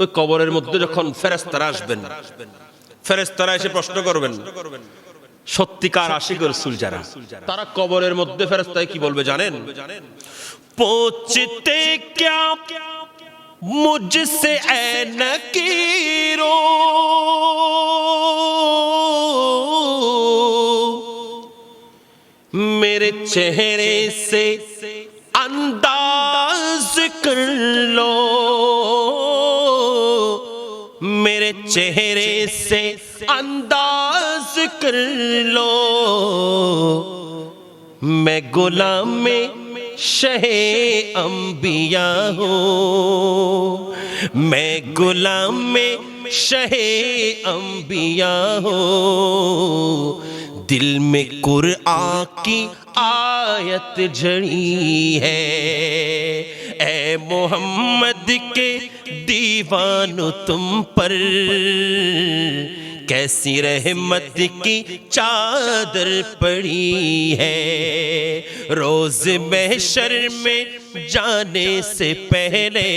ওই কবরের মধ্যে যখন ফেরেস্তারা আসবেন ফেরেস্তারা এসে প্রশ্ন করবেন, সত্যিকার আশিক রসুল যারা? তারা কবরের মধ্যে ফেরেস্তায় কি বলবে জানেন? পৌঁছতে ক্যা মুঝসে নকিরো? মেরে চেহারে সে আন্দাজ কর লো। میرے چہرے سے انداز کر لو۔ میں غلام میں شہ انبیاء ہوں۔ میں غلام میں شہ انبیاء ہوں۔ دل میں قرآن کی آیت جڑی ہے۔ اے محمد کے دیوان تم پر۔ کیسی رحمت کی چادر پڑی ہے۔ روز محشر میں جانے سے پہلے۔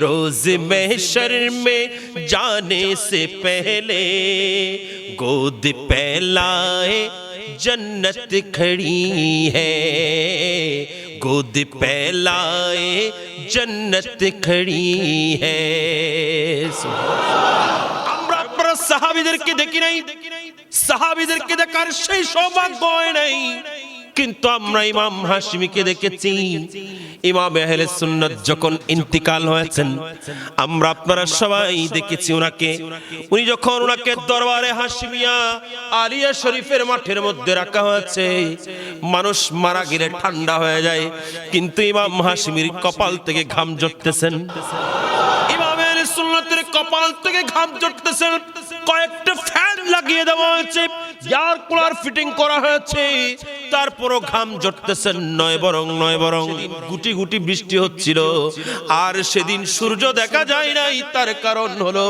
روز محشر میں جانے سے پہلے۔ گود پہلائے جنت کھڑی ہے۔ گود پہلائے جنت کھڑی ہے۔ صحابی در کے دیکھی نہیں۔ صحابی در کے دیکھ عرشی شوبہ گوئے نہیں۔ কিন্তু আমরা ইমাম হাসিমিকে দেখেছি। ইমাম আহলে সুন্নাত যখন ইন্তিকাল হয়েছেন, আমরা আপনারা সবাই দেখেছি ওনাকে। উনি যখন ওনাকে দরবারে হাসিমিয়া আলিয়া শরীফের মাঠের মধ্যে রাখা হয়েছে, মানুষ মারা গেলে ঠান্ডা হয়ে যায়, কিন্তু ইমাম হাসিমির কপাল থেকে ঘাম জড়তেছেন। ইমামের সুন্নতের কপাল থেকে ঘাম জড়তেছে কয়েকটা ফ্যান লাগিয়ে দেওয়া হয়েছে এয়ার কুলার ফিটিং করা হয়েছে। তারপরও ঘাম জড়তেছেন নয় বরং নয় বরং। গুটি গুটি বৃষ্টি হচ্ছিল, আর সেদিন সূর্য দেখা যায় নাই। তার কারণ হলো,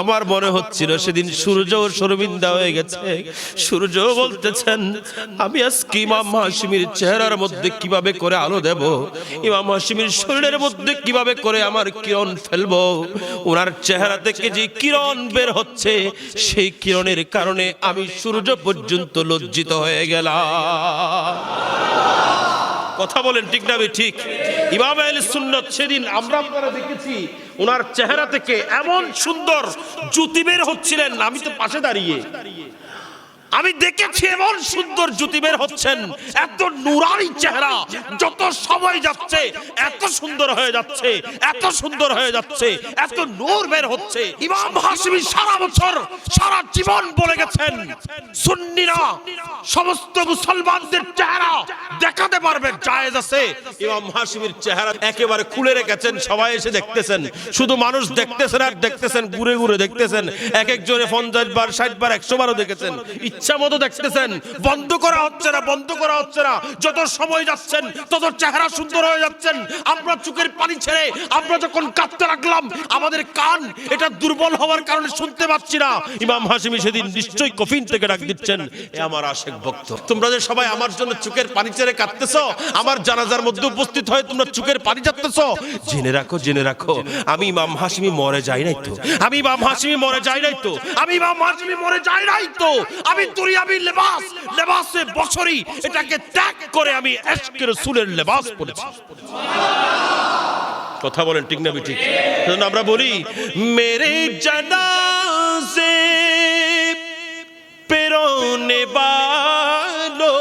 আমার মনে হচ্ছিল সেদিন সূর্য শর্মিন্দা হয়ে গেছে। সূর্য বলতেছেন, আমি আজকে ইমাম হাসিমির চেহারার মধ্যে কীভাবে করে আলো দেব? ইমাম হাসিমির শরীরের মধ্যে কীভাবে করে আমার কিরণ ফেলব? ওনার চেহারা থেকে যে কিরণ বের হচ্ছে? সেই কিরণের কারণে আমি সূর্য পর্যন্ত লজ্জিত হয়ে গেলাম। কথা বলেন ঠিক না ঠিক। ইমাম সুন্নাত সেদিন আমরা দেখেছি ওনার চেহারা থেকে এমন সুন্দর জুতি বের হচ্ছিলেন, আমি তো পাশে দাঁড়িয়ে। আমি দেখেছি এমন সুন্দর জুতি বের হচ্ছেন। এত নুরানি চেহারা, যত সময় যাচ্ছে, এত সুন্দর হয়ে যাচ্ছে, এত সুন্দর হয়ে যাচ্ছে, এত নূর বের হচ্ছে। ইমাম হাসিমি সারা বছর, সারা জীবন বলে গেছেন, সুন্নিরা সমস্ত মুসলমানদের চেহারা দেখাতে পারবে, জায়েজ আছে। ইমাম হাসিমির চেহারা একেবারে খুলে রেখেছেন, সবাই এসে দেখতেছেন। শুধু মানুষ দেখতেছেন আর দেখতেছেন, ঘুরে ঘুরে দেখতেছেন। এক একজনে পঞ্চাশ বার, ষাট বার, একশো বারও দেখেছেন। ইচ্ছা মতো দেখতেছেন। বন্ধ করা হচ্ছে না, বন্ধ করা হচ্ছে না। যত সময় যাচ্ছেন, তত চেহারা সুন্দর হয়ে যাচ্ছেন। আমরা চোখের পানি ছেড়ে আমরা যখন কাঁদতে লাগলাম, আমাদের কান এটা দুর্বল হওয়ার কারণে শুনতে পাচ্ছি না। ইমাম হাসিমি সেদিন নিশ্চয়ই কফিন থেকে ডাক দিচ্ছেন, এ আমার আশেক ভক্ত, তোমরা যে সবাই আমার জন্য চোখের পানি ছেড়ে কাঁদতেছো, আমার জানাজার মধ্যে উপস্থিত হয়ে তোমরা চোখের পানি চাপতেছো জেনে রাখো জেনে রাখো, আমি ইমাম হাসিমি মরে যাই নাই তো, আমি ইমাম হাসিমি মরে যাই নাই তো, আমি ইমাম হাসিমি মরে যাই নাই তো, আমি দুনিয়াবি লেবাস, লেবাসে বছরই এটাকে ত্যাগ করে আমি লেবাস কথা বলেন, ঠিক না ঠিক সেজন্য আমরা বলি, মেরে জানাজে পেরোনে বালো,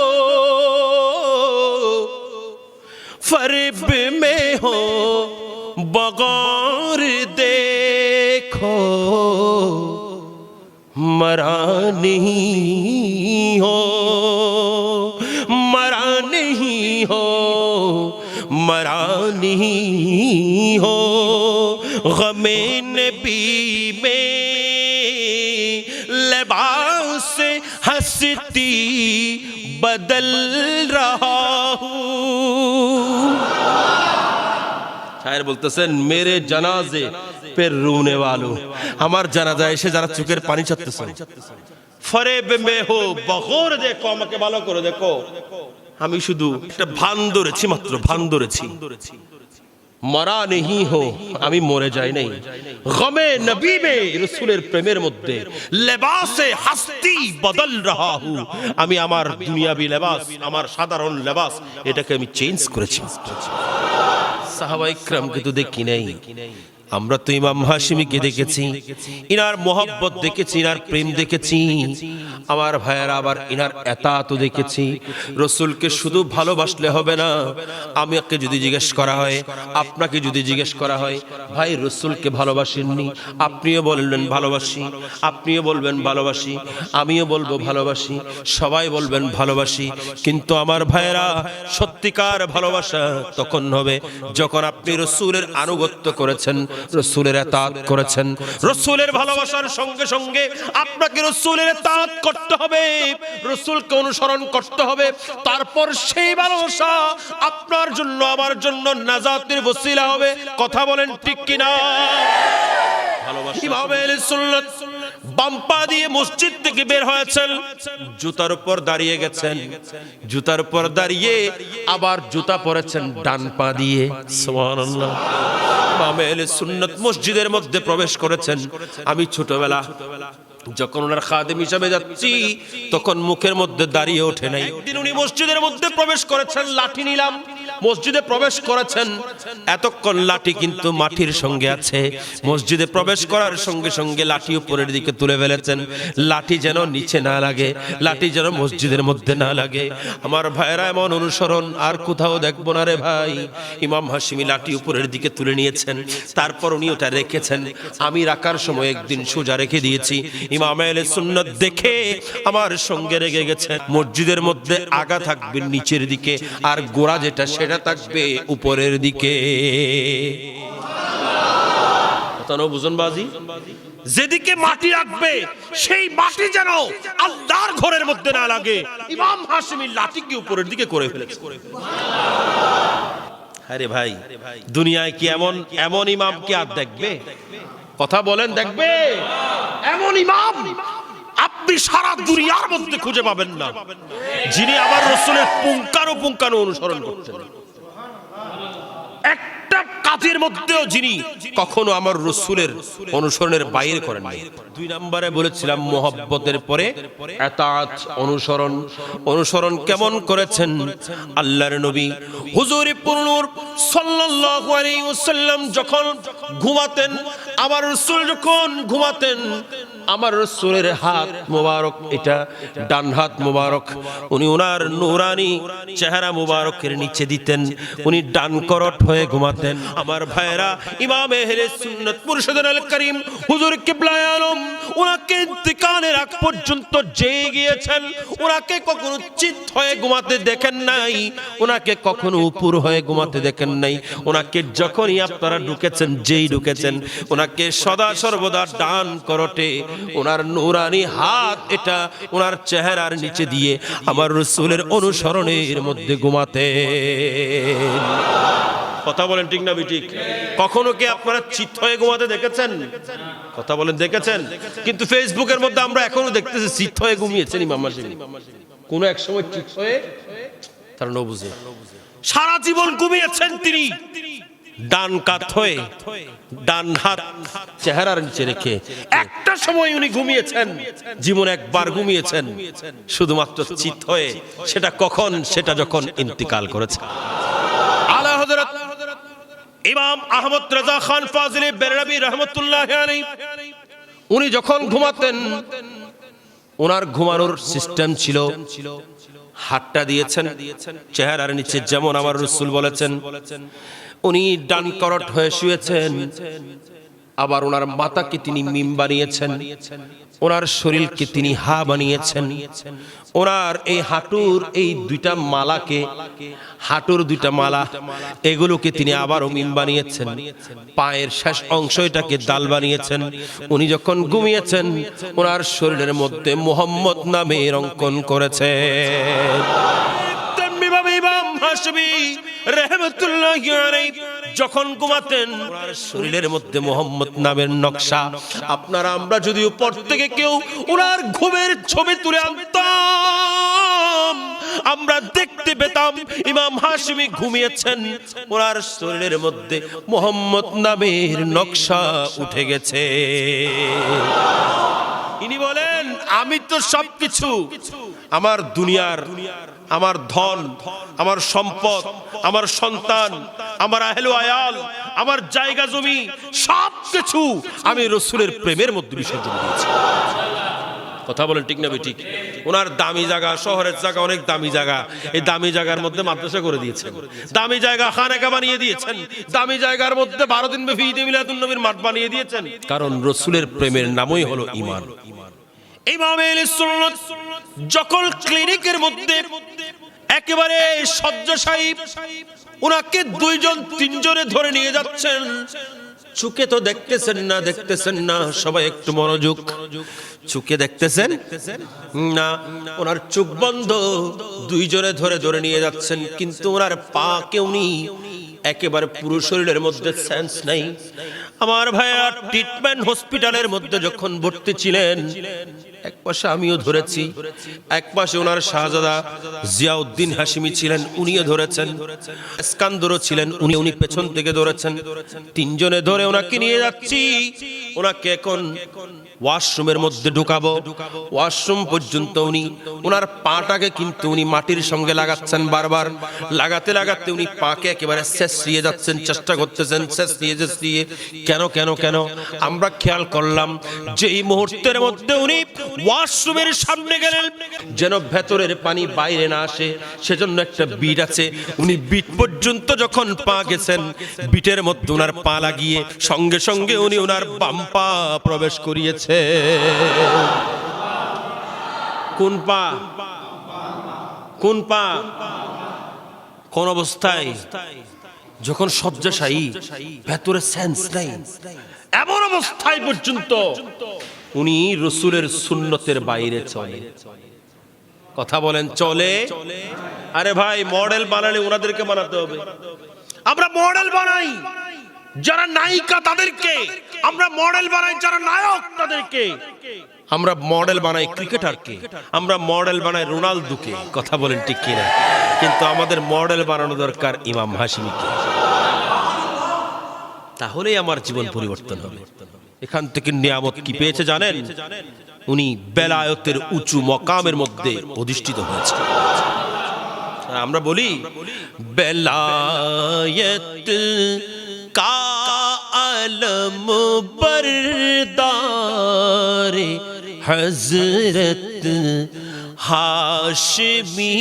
ফরিব মে হো مرا نہیں ہو مرا نہیں ہو مرا نہیں ہو، غم نبی میں لباس ہستی بدل رہا ہوں۔ شاعر بولتے سن میرے جنازے পের রুনে वालों আমার জানাজা এসে যারা চোখের পানি ছাড়তেছে ফরেব মে হো বগর দেখো, আমাকে ভালো করে দেখো। আমি শুধু একটা ভান ধরেছি মাত্র, ভান ধরেছি। মরা নেহি হো, আমি মরে যাই নাই। গমে নবী মে রসুলের প্রেমের মধ্যে লেবাসে হাস্তি বদল রাহা হু আমি আমার দুনিয়াবি লেবাস, আমার সাধারণ লেবাস, এটাকে আমি চেঞ্জ করেছি। সাহাবাই ক্রামকে তো দেখি নাই। আমরা তো ইমাম হাসিমিকে দেখেছি। ইনার মোহব্বত দেখেছি, ইনার প্রেম দেখেছি। আমার ভাইয়েরা আবার ইনার এতাতো দেখেছি। রসুলকে শুধু ভালোবাসলে হবে না, আমাকে যদি জিজ্ঞেস করা হয়, আপনাকে যদি জিজ্ঞেস করা হয়, ভাই, রসুলকে ভালোবাসেননি? আপনিও বললেন, ভালোবাসি। আপনিও বলবেন, ভালোবাসি। আমিও বলব, ভালোবাসি। সবাই বলবেন, ভালোবাসি। কিন্তু আমার ভাইয়েরা সত্যিকার ভালোবাসা তখন হবে। যখন আপনি রসুলের আনুগত্য করেছেন, রসুলের এতাত করেছেন, রসুলের ভালোবাসার সঙ্গে সঙ্গে আপনাকে রসুলের এতাত করতে হবে, রসুলকে অনুসরণ করতে হবে। তারপর সেই ভালোবাসা আপনার জন্য, আমার জন্য নাজাতের বসিলা হবে। কথা বলেন ঠিক কিনা? আহলে সুন্নাত? বাম দিয়ে মসজিদ থেকে বের হয়েছেন। জুতার উপর দাঁড়িয়ে গেছেন। জুতার উপর দাঁড়িয়ে আবার জুতা পরেছেন ডান পা দিয়ে। সুবহানাল্লাহ। ইমাম আহলে মসজিদের মধ্যে প্রবেশ করেছেন। আমি ছোটবেলা যখন ওনার খাদেম হিসাবে যাচ্ছি, তখন মুখের মধ্যে দাঁড়িয়ে ওঠে নাই। একদিন উনি মসজিদের মধ্যে প্রবেশ করেছেন, লাঠি নিলাম। মসজিদে প্রবেশ করেছেন। এতক্ষণ লাঠি কিন্তু মাটির সঙ্গে আছে। মসজিদে প্রবেশ করার সঙ্গে সঙ্গে লাঠি উপরের দিকে তুলে ফেলেছেন। লাঠি যেন নিচে না লাগে, লাঠি যেন মসজিদের মধ্যে না লাগে। আমার ভাইয়েরা, এমন অনুসরণ আর কোথাও দেখব না রে ভাই। ইমাম হাসিমি লাঠি উপরের দিকে তুলে নিয়েছেন। তারপর উনি ওটা রেখেছেন। আমি রাখার সময় একদিন সোজা রেখে দিয়েছি। দেখে আমার সঙ্গে রেগে গেছে। মসজিদের মধ্যে আগা থাকবে নিচের দিকে, আর গোড়া যেটা সেটা থাকবে উপরের দিকে। যেদিকে মাটি রাখবে, সেই মাটি যেন আল্লাহর ঘরের মধ্যে না লাগে। ইমাম হাসিমি লাঠিকে উপরের দিকে করে ফেলেছে। আরে ভাই, দুনিয়ায় কি এমন এমন ইমাম কি আর দেখবে? কথা বলেন, দেখবে? এমন ইমাম আপনি সারা দুনিয়ার মধ্যে খুঁজে পাবেন না। যিনি আমার রসুলের পুঙ্কানো পুঙ্কানো অনুসরণ করছেন। একটা কাজের মধ্যেও যিনি কখনো আমার রসুলের অনুসরণের বাইরে করেন নাই। দুই নম্বরে বলেছিলাম পরে এতাত অনুসরণ। অনুসরণ কেমন করেছেন? আল্লাহর নবী হুজুর পুরনুর সাল্লাল্লাহু আলাইহি ওয়াসাল্লাম যখন ঘুমাতেন, আমার রসুল যখন ঘুমাতেন আমার রসুলের হাত মোবারক, এটা ডান হাত মোবারক। উনি ওনার নুরানি চেহারা মোবারকের নিচে দিতেন, উনি ডান করট হয়ে ঘুমাতেন। আমার ভাইরা ইমাম এহলে সুন্নাত মুর্শিদুল আল করিম, হুজুর কিবলায়ে আলম ওনাকে ইন্তিকালের আগ পর্যন্ত জেগে গিয়েছেন ওনাকে কখনো চিত হয়ে ঘুমাতে দেখেন নাই ওনাকে কখনো উপর হয়ে ঘুমাতে দেখেন নাই। ওনাকে যখনই আপনারা ঢুকেছেন, যেই ঢুকেছেন ওনাকে সদা সর্বদা ডান করটে ওনার নুরানি হাত এটা ওনার চেহারার নিচে দিয়ে আমার রসুলের অনুসরণের মধ্যে ঘুমাতে। কথা বলেন ঠিক না ঠিক কখনো কি আপনারা চিত হয়ে ঘুমাতে দেখেছেন? কথা বলেন, দেখেছেন? কিন্তু ফেসবুকের মধ্যে আমরা এখনও দেখতেছি চিত হয়ে ঘুমিয়েছেন ইমাম কোন এক সময় চিত হয়ে তারা ন বুঝে সারা জীবন ঘুমিয়েছেন তিনি। ডান কাত হয়ে, ডান হাত চেহারার নিচে রেখে একটা সময় উনি ঘুমিয়েছেন, জীবন একবার ঘুমিয়েছেন, শুধুমাত্র চিত হয়ে সেটা কখন, সেটা যখন ইন্তিকাল করেছে। ইমাম আহমদ রাজা খান ফাজিলি রহমতুল্লাহ উনি যখন ঘুমাতেন ওনার ঘুমানোর সিস্টেম ছিল, হাতটা দিয়েছেন, চেহারার নিচে যেমন আমার রসুল বলেছেন উনি ডান করট হয়ে শুয়েছেন। আবার ওনার মাতাকে তিনি মিম বানিয়েছেন। ওনার শরীরকে তিনি হা বানিয়েছেন। ওনার এই হাঁটুর এই দুইটা মালাকে, হাঁটুর দুইটা মালা, এগুলোকে তিনি আবারও মিম বানিয়েছেন। পায়ের শেষ অংশ এটাকে দাল বানিয়েছেন। উনি যখন ঘুমিয়েছেন, ওনার শরীরের মধ্যে মোহাম্মদ নামের অঙ্কন ইমাম হাসবি যখন ঘুমাতেন, শরীরের মধ্যে মোহাম্মদ নামের নকশা। আপনারা, আমরা যদি উপর থেকে কেউ ওনার ঘুমের ছবি তুলে আনতাম, আমরা দেখতে পেতাম ইমাম হাশমি ঘুমিয়েছেন। ওনার শরীরের মধ্যে মোহাম্মদ নামের নকশা উঠে গেছে। ইনি বলেন, আমি তো সবকিছু, আমার দুনিয়ার আমার ধন, আমার সম্পদ, আমার সন্তান, আমার আহেলু আয়াল, আমার জায়গা জমি, সব কিছু আমি রসুলের প্রেমের মধ্যে বিসর্জন দিয়েছি। কথা বলেন ঠিক না ঠিক। ওনার দামি জায়গা, শহরের জায়গা অনেক দামি জায়গা। এই দামি জায়গার মধ্যে মাদ্রাসা করে দিয়েছেন। দামি জায়গা খানেকা বানিয়ে দিয়েছেন। দামি জায়গার মধ্যে বারো দিন ব্যাপী ঈদে মিলাদুন নবীর মাঠ বানিয়ে দিয়েছেন। কারণ রসুলের প্রেমের নামই হলো ইমান ইমামে যখন ক্লিনিকের মধ্যে একেবারে দুইজন, তিনজনে ধরে নিয়ে যাচ্ছেন। চুকে তো দেখতেছেন না দেখতেছেন না, সবাই একটু মনোযোগ। চুকে দেখতেছেন? না, ওনার চোখ বন্ধ। দুই দুইজনে ধরে ধরে নিয়ে যাচ্ছেন, কিন্তু ওনার পা কেউ নেই। একেবারে পুরো শরীরের মধ্যে সেন্স নাই। আমার ভাইয়া ট্রিটমেন্ট হসপিটালের মধ্যে যখন ভর্তি ছিলেন এক পাশে আমিও ধরেছি, এক পাশে ওনার শাহজাদা জিয়াউদ্দিন হাসিমি ছিলেন, উনিও ধরেছেন। স্কান্দরও ছিলেন, উনি উনি পেছন থেকে ধরেছেন। তিনজনে ধরে ওনাকে নিয়ে যাচ্ছি। ওনাকে এখন ওয়াশরুমের মধ্যে ঢুকাবো। ওয়াশরুম পর্যন্ত উনি, ওনার পাটাকে কিন্তু উনি মাটির সঙ্গে লাগাচ্ছেন বারবার। লাগাতে লাগাতে উনি পাকে একেবারে শেষ দিয়ে যাচ্ছেন, চেষ্টা করতেছেন, শেষ দিয়ে শেষ দিয়ে। কেন কেন কেন? আমরা খেয়াল করলাম যে এই মুহূর্তের মধ্যে উনি ওয়াশরুমের সামনে গেলেন। যেন ভেতরের পানি বাইরে না আসে সেজন্য একটা বিট আছে। উনি বিট পর্যন্ত যখন পা গেছেন বিটের মধ্যে ওনার পা লাগিয়ে সঙ্গে সঙ্গে উনি ওনার বাম পা প্রবেশ করিয়েছে। কোন পা? কোন পা? কোন অবস্থায়? যখন শয্যাশায়ী ভেতরে সেন্স নাই। এমন অবস্থায় পর্যন্ত উনি রসুলের সুন্নতের বাইরে চলে। কথা বলেন, চলে? আরে ভাই, মডেল বানালে ওনাদেরকে বানাতে হবে। আমরা মডেল বানাই। যারা নায়িকা, তাদেরকে। আমরা মডেল বানাই, যারা নায়ক, তাদেরকে। আমরা মডেল বানাই ক্রিকেটারকে। আমরা মডেল বানাই রোনালদোকে। কথা বলেন ঠিক কিনা? কিন্তু আমাদের মডেল বানানো দরকার ইমাম হাসিমিকে তাহলেই আমার জীবন পরিবর্তন হবে। এখান থেকে নিয়ামত কি পেয়েছে জানেন? উনি বেলায়তের উঁচু মকামের মধ্যে অধিষ্ঠিত হয়েছে আমরা বলি, বেলায়ত কা বরদারে হজরত হাশমি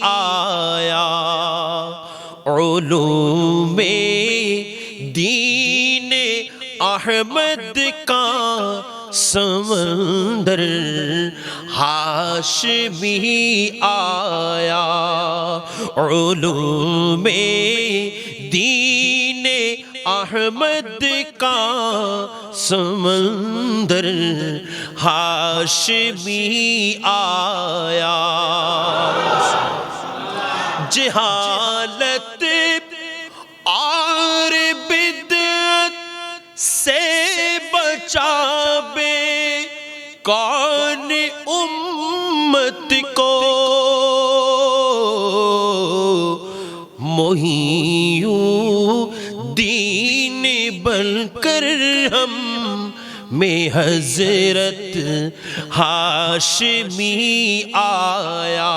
আয়া ওলো মে احمد کا سمندر ہاشمی آیا علوم دین احمد کا سمندر ہاشمی آیا۔ جہالت مہیوں دین بن کر ہم میں حضرت ہاشمی آیا۔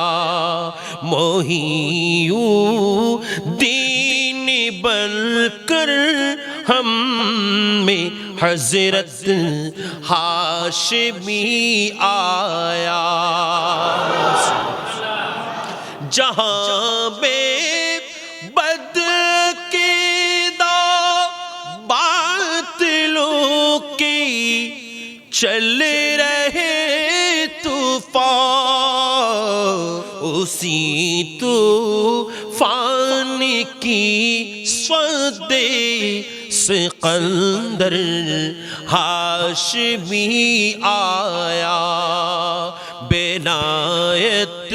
موہیوں، دین بن کر ہم میں حضرت ہاشمی آیا۔ جہاں اسی طوفان کی سودے سقندر ہاشمی آیا بنایت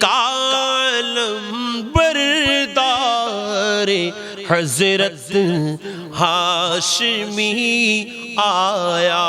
کالم بردار حضرت ہاشمی آیا۔